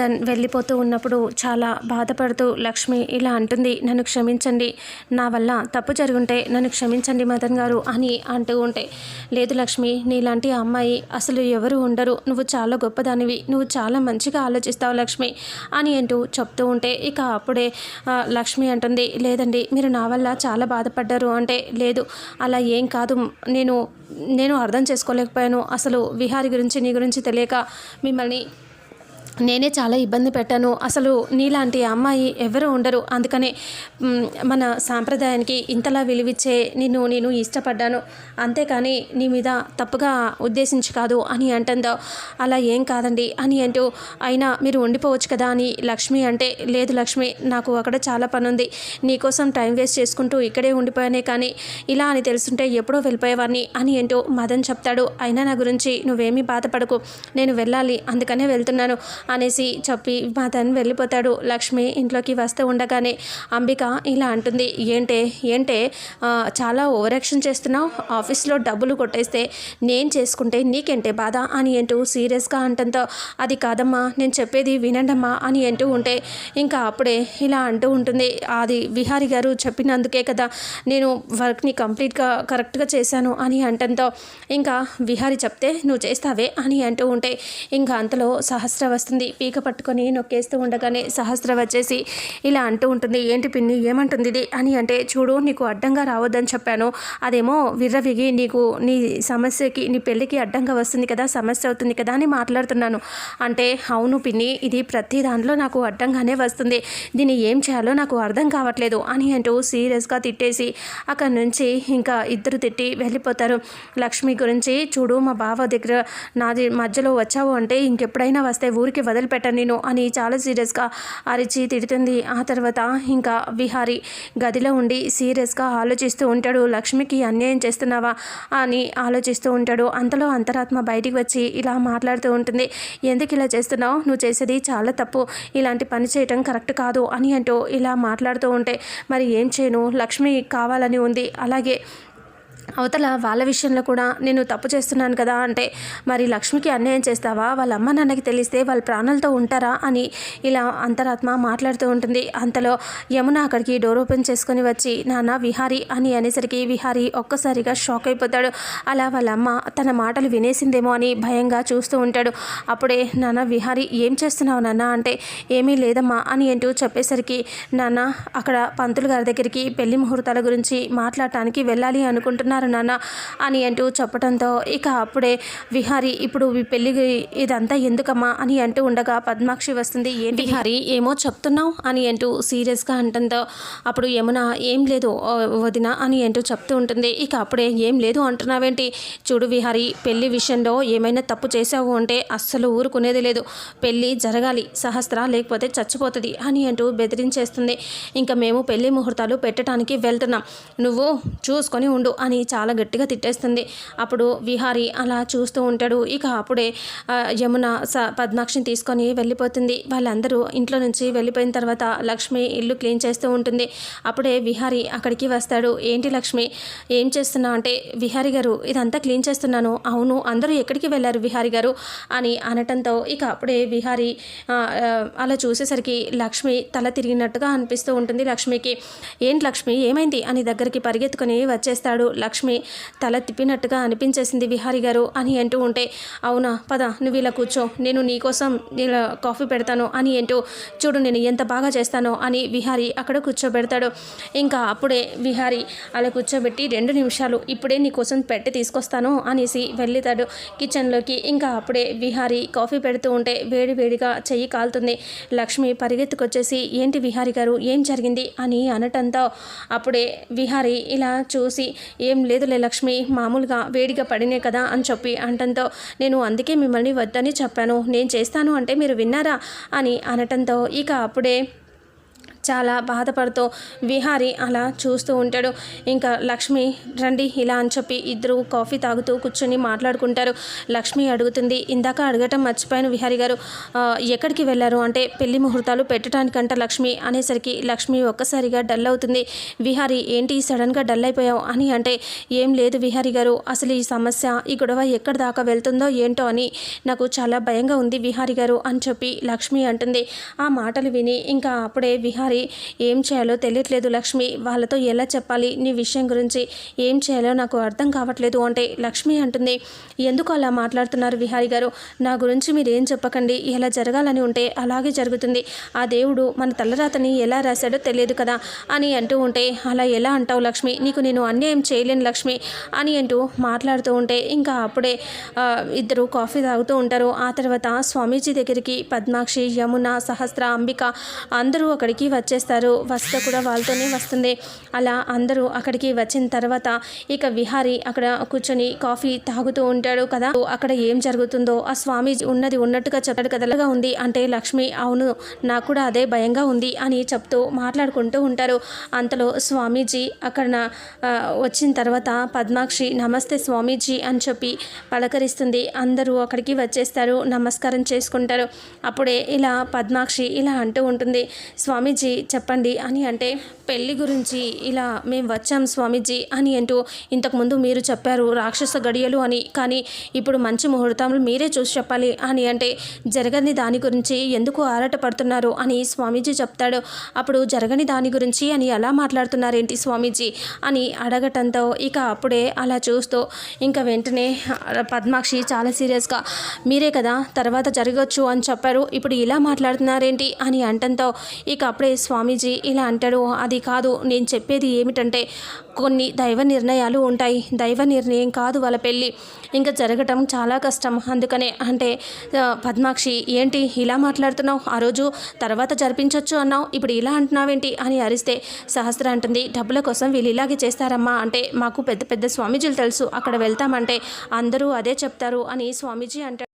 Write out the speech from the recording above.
తను వెళ్ళిపోతూ ఉన్నప్పుడు చాలా బాధపడుతూ లక్ష్మి ఇలా అంటుంది నన్ను క్షమించండి. నా వల్ల తప్పు జరుగుంటే నన్ను క్షమించండి మదన్ గారు అని అంటూ ఉంటే లేదు లక్ష్మి నీలాంటి అమ్మాయి అసలు ఎవరు ఉండరు. నువ్వు చాలా గొప్పదానివి. నువ్వు చాలా మంచిగా ఆలోచిస్తావు లక్ష్మి అని అంటూ చెప్తూ ఉంటే ఇక అప్పుడే లక్ష్మి అంటుంది లేదండి మీరు నా వల్ల చాలా బాధపడ్డారు అంటే లేదు అలా ఏం కాదు. నేను నేను అర్థం చేసుకోలేకపోయాను. అసలు విహారి గురించి నీ గురించి తెలియక మిమ్మల్ని నేనే చాలా ఇబ్బంది పెట్టాను. అసలు నీలాంటి అమ్మాయి ఎవరు ఉండరు. అందుకనే మన సాంప్రదాయానికి ఇంతలా విలువిచ్చే నిన్ను నేను ఇష్టపడ్డాను. అంతేకాని నీ మీద తప్పుగా ఉద్దేశించి కాదు అని అంటుందో అలా ఏం కాదండి అని అంటూ అయినా మీరు ఉండిపోవచ్చు కదా అని లక్ష్మి అంటే లేదు లక్ష్మి నాకు అక్కడ చాలా పని ఉంది నీకోసం టైం వేస్ట్ చేసుకుంటూ ఇక్కడే ఉండిపోయానే కానీ ఇలా అని తెలుసుంటే ఎప్పుడో వెళ్ళిపోయేవాడిని అని అంటూ మదన్ చెప్తాడు. అయినా నా గురించి నువ్వేమీ బాధపడకు. నేను వెళ్ళాలి అందుకనే వెళ్తున్నాను. అనేసి చెప్పి మదన్ వెళ్ళిపోతాడు. లక్ష్మి ఇంట్లోకి వస్తూ ఉండగానే అంబిక ఇలా అంటుంది ఏంటే ఏంటే చాలా ఓవర్ యాక్షన్ చేస్తున్నావు. ఆఫీస్లో డబ్బులు కొట్టేస్తే నేను చేసుకుంటే నీకేంటే బాధ? అని అంటూ సీరియస్గా అంటంతో అది కాదమ్మా నేను చెప్పేది వినండమ్మా అని అంటూ ఉంటే ఇంకా అప్పుడే ఇలా అంటూ ఉంటుంది. అది విహారి గారు చెప్పినందుకే కదా నేను వర్క్ని కంప్లీట్గా కరెక్ట్గా చేశాను అని అంటంతో ఇంకా విహారి చెప్తే నువ్వు చేస్తావే అని అంటూ ఉంటే ఇంకా అంతలో సహస్ర వస్తుంది పీక పట్టుకొని నొక్కేస్తూ ఉండగానే సహస్ర వచ్చేసి ఇలా అంటూ ఉంటుంది. ఏంటి పిన్ని ఏమంటుంది ఇది? అని అంటే చూడు నీకు అడ్డంగా రావద్దని చెప్పాను. అదేమో విర్రవిగి నీకు నీ సమస్యకి నీ పెళ్ళికి అడ్డంగా వస్తుంది కదా సమస్య అవుతుంది కదా అని మాట్లాడుతున్నాను. అంటే అవును పిన్ని ఇది ప్రతి దాంట్లో నాకు అడ్డంగానే వస్తుంది. దీన్ని ఏం చేయాలో నాకు అర్థం కావట్లేదు అని అంటూ సీరియస్గా తిట్టేసి అక్కడి నుంచి ఇంకా ఇద్దరు తిట్టి వెళ్ళిపోతారు. లక్ష్మి గురించి చూడు మా బావ దగ్గర నాది మధ్యలో వచ్చావు అంటే ఇంకెప్పుడైనా వస్తే ఊరికి వదిలిపెట్టను నేను అని చాలా సీరియస్గా అరిచి తిడుతుంది. ఆ తర్వాత ఇంకా విహారి గదిలో ఉండి సీరియస్గా ఆలోచిస్తూ ఉంటాడు లక్ష్మికి అన్యాయం చేస్తున్నావా? అని ఆలోచిస్తూ ఉంటాడు. అంతలో అంతరాత్మ బయటికి వచ్చి ఇలా మాట్లాడుతూ ఉంటుంది. ఎందుకు ఇలా చేస్తున్నావు? నువ్వు చేసేది చాలా తప్పు. ఇలాంటి పని చేయటం కరెక్ట్ కాదు అని అంటూ ఇలా మాట్లాడుతూ ఉంటే మరి ఏం చేయను? లక్ష్మి కావాలని ఉంది. అలాగే అవతల వాళ్ళ విషయంలో కూడా నేను తప్పు చేస్తున్నాను కదా అంటే మరి లక్ష్మికి అన్యాయం చేస్తావా? వాళ్ళ అమ్మ నాన్నకి తెలిస్తే వాళ్ళ ప్రాణాలతో ఉంటారా? అని ఇలా అంతరాత్మ మాట్లాడుతూ ఉంటుంది. అంతలో యమున అక్కడికి డోర్ ఓపెన్ చేసుకొని వచ్చి నాన్న విహారీ అని అనేసరికి విహారీ ఒక్కసారిగా షాక్ అయిపోతాడు. అలా వాళ్ళ అమ్మ తన మాటలు వినేసిందేమో అని భయంగా చూస్తూ ఉంటాడు. అప్పుడే నాన్న విహారీ ఏం చేస్తున్నావు నాన్న? అంటే ఏమీ లేదమ్మా అని ఏంటో చెప్పేసరికి నాన్న అక్కడ పంతులు గారి దగ్గరికి పెళ్ళి ముహూర్తాల గురించి మాట్లాడటానికి వెళ్ళాలి అనుకుంటున్నారు నాన్న అని అంటూ చెప్పడంతో ఇక అప్పుడే విహారి ఇప్పుడు పెళ్ళి ఇదంతా ఎందుకమ్మా? అని అంటూ ఉండగా పద్మాక్షి వస్తుంది ఏంటి విహారి ఏమో చెప్తున్నావు? అని అంటూ సీరియస్గా అంటుందో అప్పుడు యమున ఏం లేదు వదిన అని అంటూ చెప్తూ ఉంటుంది. ఇక అప్పుడే ఏం లేదు అంటున్నావేంటి? చూడు విహారి పెళ్ళి విషయంలో ఏమైనా తప్పు చేసావు అంటే అస్సలు ఊరుకునేది లేదు. పెళ్ళి జరగాలి సహస్ర లేకపోతే చచ్చిపోతుంది అని అంటూ బెదిరించేస్తుంది. ఇంకా మేము పెళ్ళి ముహూర్తాలు పెట్టడానికి వెళ్తున్నాం. నువ్వు చూసుకొని ఉండు అని చాలా గట్టిగా తిట్టేస్తుంది. అప్పుడు విహారి అలా చూస్తూ ఉంటాడు. ఇక అప్పుడే యమున స పద్మాక్షిని తీసుకొని వెళ్ళిపోతుంది. వాళ్ళందరూ ఇంట్లో నుంచి వెళ్ళిపోయిన తర్వాత లక్ష్మి ఇల్లు క్లీన్ చేస్తూ ఉంటుంది. అప్పుడే విహారి అక్కడికి వస్తాడు. ఏంటి లక్ష్మి ఏం చేస్తున్నావు? అంటే విహారి గారు ఇదంతా క్లీన్ చేస్తున్నాను. అవును అందరూ ఎక్కడికి వెళ్ళారు విహారి గారు? అని అనటంతో ఇక అప్పుడే విహారి అలా చూసేసరికి లక్ష్మి తల తిరిగినట్టుగా అనిపిస్తూ ఉంటుంది లక్ష్మికి. ఏంటి లక్ష్మి ఏమైంది? అని దగ్గరికి పరిగెత్తుకొని వచ్చేస్తాడు లక్ష్మి. లక్ష్మి తల తిప్పినట్టుగా అనిపించేసింది విహారి గారు. అని అంటూ ఉంటే అవునా పద నువ్వు ఇలా కూర్చో నేను నీకోసం ఇలా కాఫీ పెడతాను అని ఏంటో చూడు నేను ఎంత బాగా చేస్తానో అని విహారి అక్కడ కూర్చోబెడతాడు. ఇంకా అప్పుడే విహారి అలా కూర్చోబెట్టి రెండు నిమిషాలు ఇప్పుడే నీకోసం పెట్టి తీసుకొస్తాను అనేసి వెళ్తాడు కిచెన్లోకి ఇంకా అప్పుడే విహారి కాఫీ పెడుతూ ఉంటే వేడి వేడిగా చెయ్యి కాలుతుంది. లక్ష్మి పరిగెత్తుకొచ్చేసి ఏంటి విహారి గారు ఏం జరిగింది? అని అనటంతో అప్పుడే విహారి ఇలా చూసి ఏం లేదులే లక్ష్మి మామూలుగా వేడిగా పడినే కదా అని చెప్పి అంటంతో నేను అందుకే మిమ్మల్ని వద్దని చెప్పాను. నేను చేస్తాను అంటే మీరు విన్నారా? అని అనటంతో ఇక అప్పుడే చాలా బాధపడుతూ విహారి అలా చూస్తూ ఉంటాడు. ఇంకా లక్ష్మి రండి ఇలా అని చెప్పి ఇద్దరు కాఫీ తాగుతూ కూర్చొని మాట్లాడుకుంటారు. లక్ష్మి అడుగుతుంది ఇందాక అడగటం మర్చిపోయాను విహారి గారు. ఎక్కడికి వెళ్ళారు? అంటే పెళ్ళి ముహూర్తాలు పెట్టడానికంట లక్ష్మి అనేసరికి లక్ష్మి ఒక్కసారిగా డల్ అవుతుంది. విహారి ఏంటి సడన్గా డల్ అయిపోయావు? అని అంటే ఏం లేదు విహారి గారు. అసలు ఈ సమస్య ఈ గొడవ ఎక్కడి దాకా వెళ్తుందో ఏంటో అని నాకు చాలా భయంగా ఉంది విహారి గారు అని చెప్పి లక్ష్మి అంటుంది. ఆ మాటలు విని ఇంకా అప్పుడే విహారి ఏం చేయాలో తెలియట్లేదు లక్ష్మి. వాళ్ళతో ఎలా చెప్పాలి నీ విషయం గురించి ఏం చేయాలో నాకు అర్థం కావట్లేదు అంటే లక్ష్మి అంటుంది ఎందుకు అలా మాట్లాడుతున్నారు విహారి గారు? నా గురించి మీరు ఏం చెప్పకండి. ఎలా జరగాలని ఉంటే అలాగే జరుగుతుంది. ఆ దేవుడు మన తలరాతని ఎలా రాశాడో తెలియదు కదా అని అంటూ ఉంటే అలా ఎలా అంటావు లక్ష్మి? నీకు నేను అన్యాయం చేయలేను లక్ష్మి అని అంటూ మాట్లాడుతూ ఉంటే ఇంకా అప్పుడే ఇద్దరు కాఫీ తాగుతూ ఉంటారు. ఆ తర్వాత స్వామీజీ దగ్గరికి పద్మాక్షి యమున సహస్ర అంబిక అందరూ అక్కడికి వచ్చేస్తారు. వస్తే కూడా వాళ్ళతోనే వస్తుంది. అలా అందరూ అక్కడికి వచ్చిన తర్వాత ఇక విహారి అక్కడ కూర్చొని కాఫీ తాగుతూ ఉంటాడు కదా. అక్కడ ఏం జరుగుతుందో ఆ స్వామీజీ ఉన్నది ఉన్నట్టుగా చెప్పాడు కదలగా ఉంది అంటే లక్ష్మి అవును నాకు కూడా అదే భయంగా ఉంది అని చెప్తూ మాట్లాడుకుంటూ ఉంటారు. అంతలో స్వామీజీ అక్కడ వచ్చిన తర్వాత పద్మాక్షి నమస్తే స్వామీజీ అని చెప్పి పలకరిస్తుంది. అందరూ అక్కడికి వచ్చేస్తారు నమస్కారం చేసుకుంటారు. అప్పుడే ఇలా పద్మాక్షి ఇలా అంటూ ఉంటుంది. స్వామీజీ చెప్పండి అని అంటే పెళ్ళి గురించి ఇలా మేము వచ్చాం స్వామీజీ అని అంటూ ఇంతకుముందు మీరు చెప్పారు రాక్షస గడియలు అని. కానీ ఇప్పుడు మంచి ముహూర్తాలు మీరే చూసి చెప్పాలి అని అంటే జరగని దాని గురించి ఎందుకు ఆరాట పడుతున్నారు అని స్వామీజీ చెప్తాడు. అప్పుడు జరగని దాని గురించి అని ఎలా మాట్లాడుతున్నారేంటి స్వామీజీ అని అడగటంతో ఇక అప్పుడే అలా చూస్తూ ఇంకా వెంటనే పద్మాక్షి చాలా సీరియస్గా మీరే కదా తర్వాత జరగచ్చు అని చెప్పారు. ఇప్పుడు ఇలా మాట్లాడుతున్నారేంటి అని అంటంతో ఇక అప్పుడే స్వామీజీ ఇలా అంటాడు. అది అది కాదు. నేను చెప్పేది ఏమిటంటే కొన్ని దైవ నిర్ణయాలు ఉంటాయి. దైవ నిర్ణయం కాదు వాళ్ళ పెళ్ళి. ఇంకా జరగటం చాలా కష్టం. అందుకనే అంటే పద్మాక్షి ఏంటి ఇలా మాట్లాడుతున్నావు? ఆ రోజు తర్వాత జరిపించవచ్చు అన్నావు. ఇప్పుడు ఇలా అంటున్నావేంటి అని అరిస్తే సహస్ర అంటుంది డబ్బుల కోసం వీళ్ళు ఇలాగే చేస్తారమ్మా. అంటే మాకు పెద్ద పెద్ద స్వామీజీలు తెలుసు. అక్కడ వెళ్తామంటే అందరూ అదే చెప్తారు అని స్వామీజీ అంటే